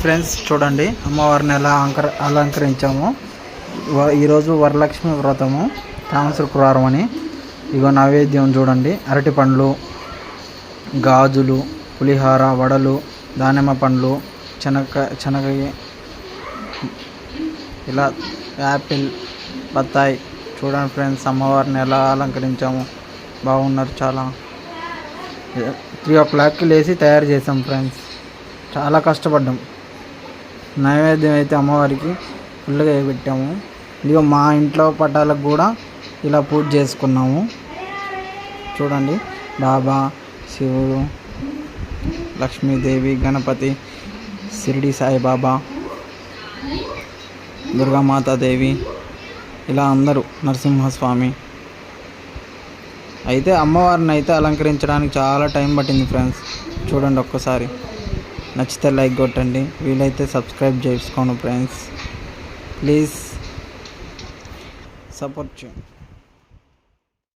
Friends చూడండి. అమ్మవారిని ఎలా అలంకర అలంకరించాము. వ- ఈరోజు వరలక్ష్మి వ్రతము తామస శుక్రవారం అని. ఇగో నైవేద్యం చూడండి. అరటి పండ్లు గాజులు పులిహార వడలు దానిమ్మ పండ్లు చెనక శనగ ఇలా యాపిల్ బత్తాయి. చూడండి ఫ్రెండ్స్ అమ్మవారిని ఎలా అలంకరించాము. బాగున్నారు చాలా. త్రీ ఓ క్లాక్కి లేచి తయారు చేసాం ఫ్రెండ్స్. చాలా కష్టపడ్డాం. నైవేద్యం అయితే అమ్మవారికి ఫుల్గా పెట్టాము. ఇదిగో మా ఇంట్లో పటాలకు కూడా ఇలా పూజ చేసుకున్నాము. చూడండి. బాబా శివుడు లక్ష్మీదేవి గణపతి షిరిడి సాయిబాబా దుర్గామాతాదేవి ఇలా అందరూ నరసింహస్వామి. అయితే అమ్మవారిని అయితే అలంకరించడానికి చాలా టైం పట్టింది ఫ్రెండ్స్. చూడండి ఒక్కసారి. నచ్చితే లైక్ కొట్టండి. వీలైతే సబ్స్క్రైబ్ చేసుకోండి ఫ్రెండ్స్. ప్లీజ్ సపోర్ట్ చేయండి.